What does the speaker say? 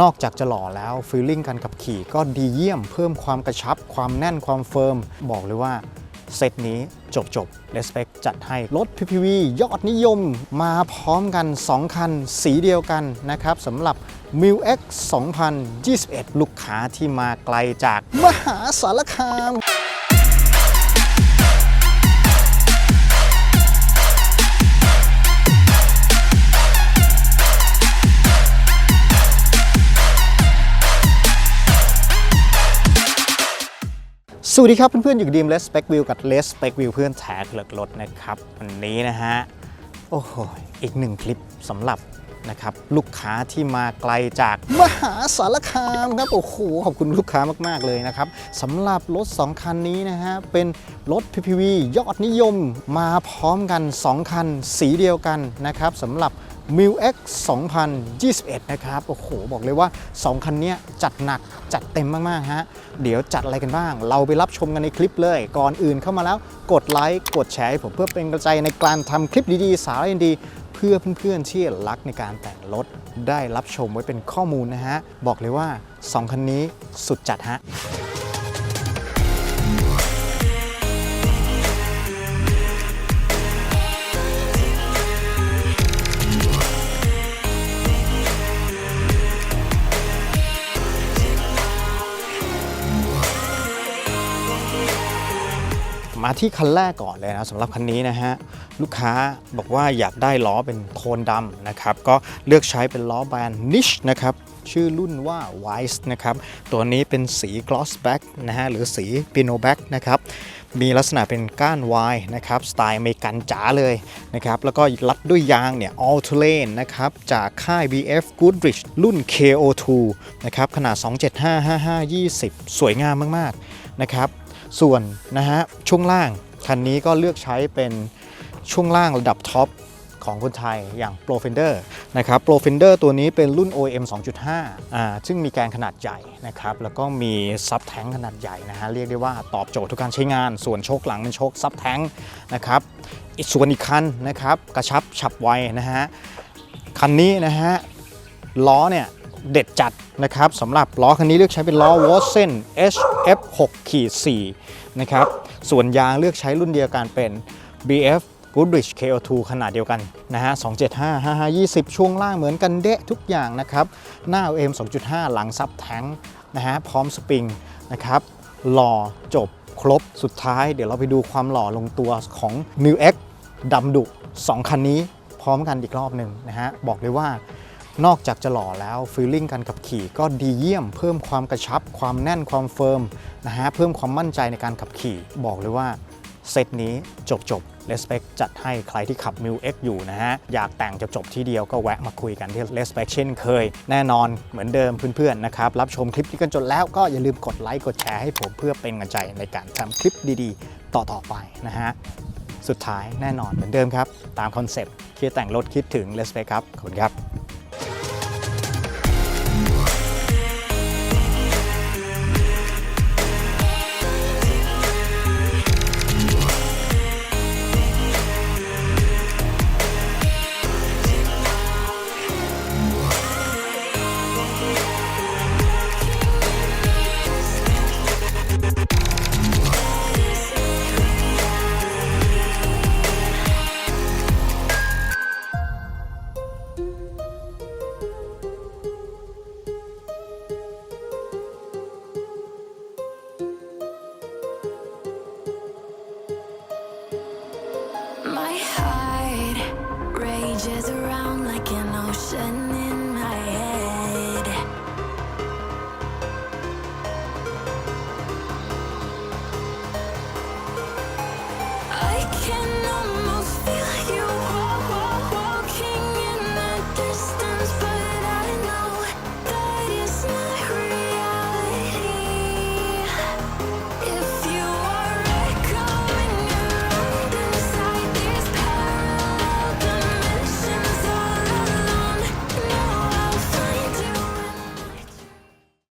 นอกจากจะหล่อแล้วฟีลลิ่งการขับขี่ก็ดีเยี่ยมเพิ่มความกระชับ ความแน่นความเฟิร์ม บอกเลยว่าเซตนี้จบจบ r e s p e c จัดให้รถ PPV ยอดนิยมมาพร้อมกัน 2 คัน สีเดียวกันนะครับสำหรับ m i l X 2021 ลูกค้าที่มาไกลจากมหาสารคาม สวัสดีครับเพื่อนๆ อยู่ดีมเลสเป c วิวกับเลสเป c วิวเพื่อนแท็กเลิกรถนะครับวันนี้นะฮะ โอ้โห อีกหนึ่งคลิปสำหรับนะครับลูกค้าที่มาไกลจากมหาสารคามครับ โอ้โห ขอบคุณลูกค้ามาก ๆ เลยนะครับสำหรับรถ 2 คันนี้นะฮะ เป็นรถ PPV ยอดนิยมมาพร้อมกัน 2 คันสีเดียวกันนะครับสำหรับ m i l X 2021 นะครับ โอ้โห บอกเลยว่า 2 คันนี้จัดหนักจัดเต็มมาก ๆ ฮะ เดี๋ยวจัดอะไรกันบ้าง เราไปรับชมกันในคลิปเลย ก่อนอื่นเข้ามาแล้วกดไลค์กดแชร์ให้ผมเพื่อเป็นกำลังใจในการทำคลิปดี ๆ สาระดีๆเพื่อเพื่อนๆที่รักในการแต่งรถได้รับชมไว้เป็นข้อมูลนะฮะ บอกเลยว่า 2 คันนี้สุดจัดฮะ มาที่คันแรกก่อนเลยนะสำหรับคันนี้นะฮะลูกค้าบอกว่าอยากได้ล้อเป็นโทนดำนะครับก็เลือกใช้เป็นล้อแบรนด์ Niche นะครับชื่อรุ่นว่า Wise นะครับตัวนี้เป็นสี Gloss Black นะฮะหรือสี Pino Black นะครับมีลักษณะเป็นก้านวายนะครับสไตล์อเมริกันจ๋าเลยนะครับแล้วก็รัดด้วยยางเนี่ย All Terrain นะครับจากค่าย BF Goodrich รุ่น KO2 นะครับขนาด 2755520 สวยงามมาก ๆ นะครับ ส่วนนะฮะช่วงล่างคันนี้ก็เลือกใช้เป็นช่วงล่างระดับท็อปของคนไทยอย่าง Pro Fender นะครับ Pro Fender ตัวนี้เป็นรุ่น OEM 2.5อ่าซึ่งมีแกนขนาดใหญ่นะครับ แล้วก็มีซับแท้งขนาดใหญ่นะฮะ เรียกได้ว่าตอบโจทย์ทุกการใช้งาน ส่วนโชคหลังเป็นโชคซับแท้งนะครับ อีกส่วนอีกคันนะครับ กระชับฉับไวนะฮะ คันนี้นะฮะ ล้อเนี่ย เด็ดจัดนะครับสำหรับล้อคันนี้เลือกใช้เป็นล้อ w a t s o n HF6 4นะครับส่วนยางเลือกใช้รุ่นเดียวกันเป็น BF Goodrich KO2 ขนาดเดียวกันนะฮะ 275 55 20 ช่วงล่างเหมือนกันเดะทุกอย่างนะครับ หน้า OM 2.5 หลังซับแท้งนะฮะ พร้อมสปริงนะครับ หล่อจบครบสุดท้ายเดี๋ยวเราไปดูความหล่อลงตัวของ m i l X ดำดุ 2 คันนี้พร้อมกันอีกรอบหนึ่งนะฮะ บอกเลยว่า นอกจากจะหล่อแล้วฟีลลิ่งการขับขี่ก็ดีเยี่ยม เพิ่มความกระชับ ความแน่นความเฟิร์มนะฮะเพิ่มความมั่นใจในการขับขี่บอกเลยว่าเซตนี้จบจบ Respect จัดให้ใครที่ขับ m i l X อยู่นะฮะ อยากแต่งจะจบที่เดียวก็แวะมาคุยกันที่ Respect เช่นเคย แน่นอนเหมือนเดิมเพื่อนๆนะครับ รับชมคลิปนี้กันจนแล้วก็อย่าลืมกดไลค์กดแชร์ให้ผมเพื่อเป็นกำลังใจในการทำคลิปดีๆ ต่อๆไปนะฮะ สุดท้ายแน่นอนเหมือนเดิมครับ ตามคอนเซปต์คิดแต่งรถคิดถึง Respect ครับ ขอบคุณครับ can no more.